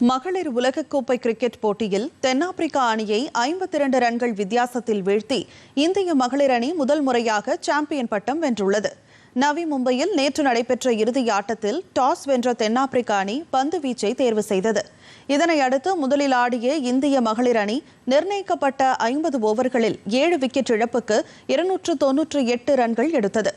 மகளிர் உலகக்கோப்பை கிரிக்கெட் போட்டியில் தென்னாப்பிரிக்கா அணியை ஐம்பத்தி இரண்டு ரன்கள் வித்தியாசத்தில் வீழ்த்தி இந்திய மகளிர் அணி முதல் முறையாக சாம்பியன் பட்டம் வென்றுள்ளது. நவி மும்பையில் நேற்று நடைபெற்ற இறுதி ஆட்டத்தில் டாஸ் வென்ற தென்னாப்பிரிக்கா அணி பந்து வீச்சை தேர்வு செய்தது. இதனை அடுத்து முதலில் ஆடிய இந்திய மகளிர் அணி நிர்ணயிக்கப்பட்ட ஐம்பது ஓவர்களில் ஏழு விக்கெட் இழப்புக்கு இருநூற்று தொன்னூற்று எட்டு ரன்கள் எடுத்தது.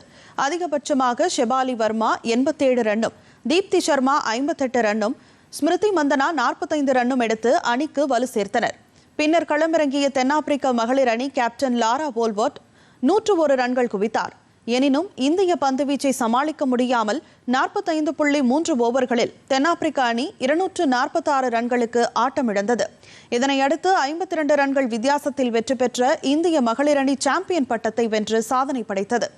அதிகபட்சமாக ஷெபாலி வர்மா எண்பத்தேழு ரன்னும் தீப்தி சர்மா ஐம்பத்தெட்டு ரன்னும் ஸ்மிருதி மந்தனா நாற்பத்தைந்து ரன்னும் எடுத்து அணிக்கு வலு சேர்த்தனர். பின்னர் களமிறங்கிய தென்னாப்பிரிக்க மகளிர் அணி கேப்டன் லாரா போல்வர்ட் நூற்று ஒரு ரன்கள் குவித்தார். எனினும் இந்திய பந்துவீச்சை சமாளிக்க முடியாமல் நாற்பத்தைந்து புள்ளி மூன்று ஓவர்களில் தென்னாப்பிரிக்க அணி இருநூற்று நாற்பத்தாறு ரன்களுக்கு ஆட்டமிழந்தது இதனையடுத்து ஐம்பத்தி இரண்டு ரன்கள் வித்தியாசத்தில் வெற்றி பெற்ற இந்திய மகளிர் அணி சாம்பியன் பட்டத்தை வென்று சாதனை படைத்தது.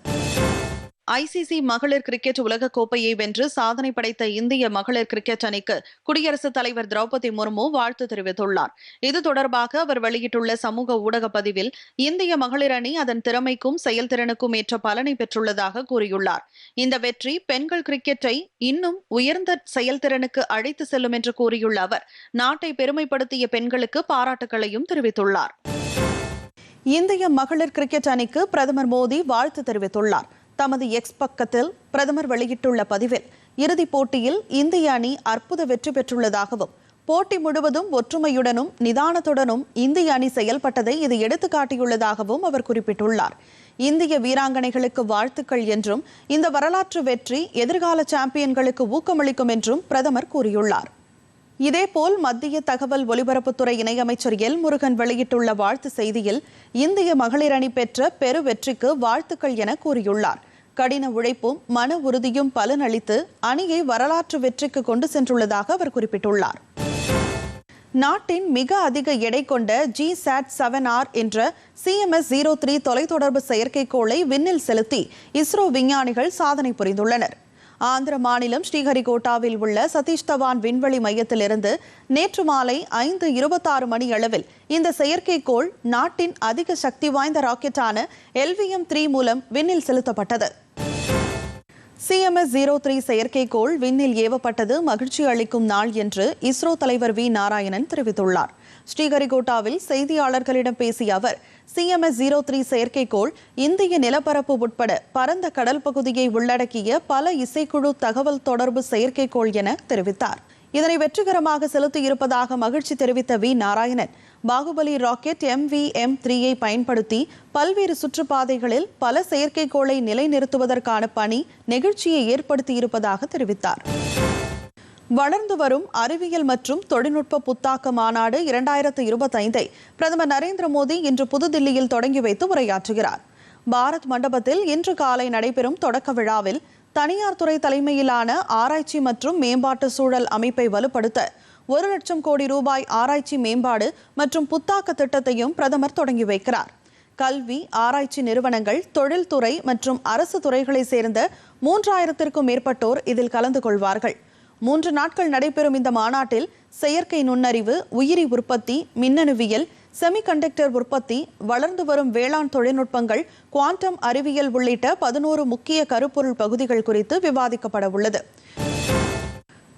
ஐசிசி மகளிர் கிரிக்கெட் உலக கோப்பையை வென்று சாதனை படைத்த இந்திய மகளிர் கிரிக்கெட் அணிக்கு குடியரசுத் தலைவர் திரௌபதி முர்மு வாழ்த்து தெரிவித்துள்ளார். இது தொடர்பாக அவர் வெளியிட்டுள்ள சமூக ஊடக பதிவில் இந்திய மகளிர் அணி அதன் திறமைக்கும் செயல்திறனுக்கும் ஏற்ற பலனை பெற்றுள்ளதாக கூறியுள்ளார். இந்த வெற்றி பெண்கள் கிரிக்கெட்டை இன்னும் உயர்ந்த செயல்திறனுக்கு அழைத்து செல்லும் என்று கூறியுள்ள அவர் நாட்டை பெருமைப்படுத்திய பெண்களுக்கு பாராட்டுகளையும் தெரிவித்துள்ளார். இந்திய மகளிர் கிரிக்கெட் அணிக்கு பிரதமர் மோடி வாழ்த்து தெரிவித்துள்ளார். தமது எக்ஸ் பக்கத்தில் பிரதமர் வெளியிட்டுள்ள பதிவில் இறுதிப் போட்டியில் இந்திய அணி அற்புத வெற்றி பெற்றுள்ளதாகவும் போட்டி முழுவதும் ஒற்றுமையுடனும் நிதானத்துடனும் இந்திய அணி செயல்பட்டதை இது எடுத்துக்காட்டியுள்ளதாகவும் அவர் குறிப்பிட்டுள்ளார். இந்திய வீராங்கனைகளுக்கு வாழ்த்துக்கள் என்றும் இந்த வரலாற்று வெற்றி எதிர்கால சாம்பியன்களுக்கு ஊக்கமளிக்கும் என்றும் பிரதமர் கூறியுள்ளார். இதேபோல் மத்திய தகவல் ஒலிபரப்புத்துறை இணையமைச்சர் எல் முருகன் வெளியிட்டுள்ள வாழ்த்து செய்தியில் இந்திய மகளிர் அணி பெற்ற பெரு வெற்றிக்கு வாழ்த்துக்கள் என கூறியுள்ளார். கடின உழைப்பும் மன உறுதியும் பலனளித்து அணியை வரலாற்று வெற்றிக்கு கொண்டு சென்றுள்ளதாக அவர் குறிப்பிட்டுள்ளார். நாட்டின் மிக அதிக எடை கொண்ட ஜி சாட் செவன் ஆர் என்ற சிஎம்எஸ் ஜீரோ த்ரீ தொலைத்தொடர்பு செயற்கைக்கோளை விண்ணில் செலுத்தி இஸ்ரோ விஞ்ஞானிகள் சாதனை புரிந்துள்ளனர். ஆந்திர மாநிலம் ஸ்ரீஹரிகோட்டாவில் உள்ள சதீஷ் தவான் விண்வெளி மையத்திலிருந்து நேற்று மாலை ஐந்து இருபத்தாறு மணி அளவில் இந்த செயற்கைக்கோள் நாட்டின் அதிக சக்தி வாய்ந்த ராக்கெட்டான எல்விஎம் த்ரீ மூலம் விண்ணில் செலுத்தப்பட்டது. சிஎம்எஸ் ஜீரோ த்ரீ செயற்கைக்கோள் விண்ணில் ஏவப்பட்டது மகிழ்ச்சி அளிக்கும் நாள் என்று இஸ்ரோ தலைவர் வி நாராயணன் தெரிவித்துள்ளார். ஸ்ரீஹரிகோட்டாவில் செய்தியாளர்களிடம் பேசிய அவர் சிஎம்எஸ் ஜீரோ த்ரீ செயற்கைக்கோள் இந்திய நிலப்பரப்பு உட்பட பரந்த கடல் பகுதியை உள்ளடக்கிய பல இசைக்குழு தகவல் தொடர்பு செயற்கைக்கோள் என தெரிவித்தார். இதனை வெற்றிகரமாக செலுத்தியிருப்பதாக மகிழ்ச்சி தெரிவித்த V Narayanan Baahubali rocket M V M த்ரீயை பயன்படுத்தி பல்வேறு சுற்றுப்பாதைகளில் பல செயற்கைக்கோளை நிலைநிறுத்துவதற்கான பணி நெகிழ்ச்சியை ஏற்படுத்தியிருப்பதாக தெரிவித்தார். வளர்ந்து வரும் அறிவியல் மற்றும் தொழில்நுட்ப புத்தாக்க மாநாடு இரண்டாயிரத்து இருபத்தைந்தை பிரதமர் நரேந்திர மோடி இன்று புதுதில்லியில் தொடங்கி வைத்து உரையாற்றுகிறார். பாரத் மண்டபத்தில் இன்று காலை நடைபெறும் தொடக்க விழாவில் தனியார் துறை தலைமையிலான ஆராய்ச்சி மற்றும் மேம்பாட்டு சூழல் அமைப்பை வலுப்படுத்த ஒரு லட்சம் கோடி ரூபாய் ஆராய்ச்சி மேம்பாடு மற்றும் புத்தாக்க திட்டத்தையும் பிரதமர் தொடங்கி வைக்கிறார். கல்வி ஆராய்ச்சி நிறுவனங்கள் தொழில்துறை மற்றும் அரசு துறைகளை சேர்ந்த மூன்றாயிரத்திற்கும் மேற்பட்டோர் இதில் கலந்து கொள்வார்கள். மூன்று நாட்கள் நடைபெறும் இந்த மாநாட்டில் செயற்கை நுண்ணறிவு உயிரி உற்பத்தி மின்னணுவியல் செமிகண்டக்டர் உற்பத்தி வளர்ந்து வரும் வேளாண் தொழில்நுட்பங்கள் குவாண்டம் அறிவியல் உள்ளிட்ட பதினோரு முக்கிய கருப்பொருள் பகுதிகள் குறித்து விவாதிக்கப்பட உள்ளது.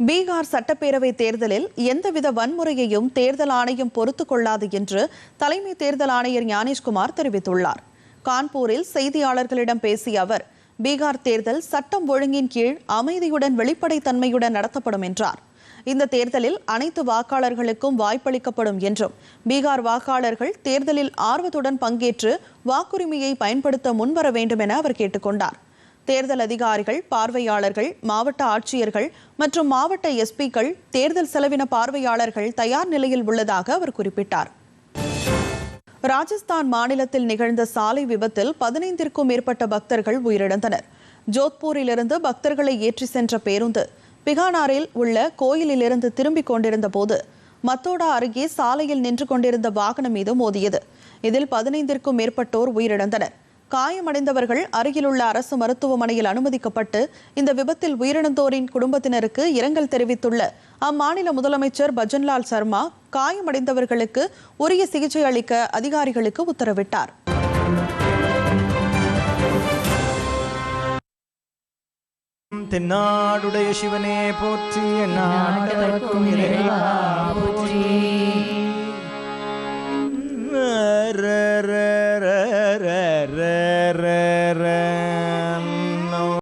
பீகார் சட்டப்பேரவை தேர்தலில் எந்தவித வன்முறையையும் தேர்தல் ஆணையம் பொறுத்துக் கொள்ளாது என்று தலைமை தேர்தல் ஆணையர் ஞானேஷ்குமார் தெரிவித்துள்ளார். கான்பூரில் செய்தியாளர்களிடம் பேசிய அவர் பீகார் தேர்தல் சட்டம் ஒழுங்கின் கீழ் அமைதியுடன் வெளிப்படைத்தன்மையுடன் நடத்தப்படும் என்றார். இந்த தேர்தலில் அனைத்து வாக்காளர்களுக்கும் வாய்ப்பளிக்கப்படும் என்றும் பீகார் வாக்காளர்கள் தேர்தலில் ஆர்வத்துடன் பங்கேற்று வாக்குரிமையை பயன்படுத்த முன்வர வேண்டும் என அவர் கேட்டுக்கொண்டார். தேர்தல் அதிகாரிகள் பார்வையாளர்கள் மாவட்ட ஆட்சியர்கள் மற்றும் மாவட்ட எஸ்பிக்கள் தேர்தல் செலவின பார்வையாளர்கள் தயார் நிலையில் உள்ளதாக அவர் குறிப்பிட்டார். ராஜஸ்தான் மாநிலத்தில் நிகழ்ந்த சாலை விபத்தில் பதினைந்திற்கும் மேற்பட்ட பக்தர்கள் உயிரிழந்தனர். ஜோத்பூரிலிருந்து பக்தர்களை ஏற்றி சென்ற பேருந்து பிகானாரில் உள்ள கோயிலிலிருந்து திரும்பிக் கொண்டிருந்த போது மத்தோடா அருகே சாலையில் நின்று கொண்டிருந்த வாகனம் மீது மோதியது. இதில் பதினைந்திற்கும் மேற்பட்டோர் உயிரிழந்தனர். காயமடைந்தவர்கள் அருகிலுள்ள அரசு மருத்துவமனையில் அனுமதிக்கப்பட்டு இந்த விபத்தில் உயிரிழந்தோரின் குடும்பத்தினருக்கு இரங்கல் தெரிவித்துள்ள அம்மாநில முதலமைச்சர் பஜன்லால் சர்மா காயமடைந்தவர்களுக்கு உரிய சிகிச்சை அளிக்க அதிகாரிகளுக்கு உத்தரவிட்டார். தென்னாடுடைய சிவனே போற்றி நாட்டவர்க்கும் இறைவா.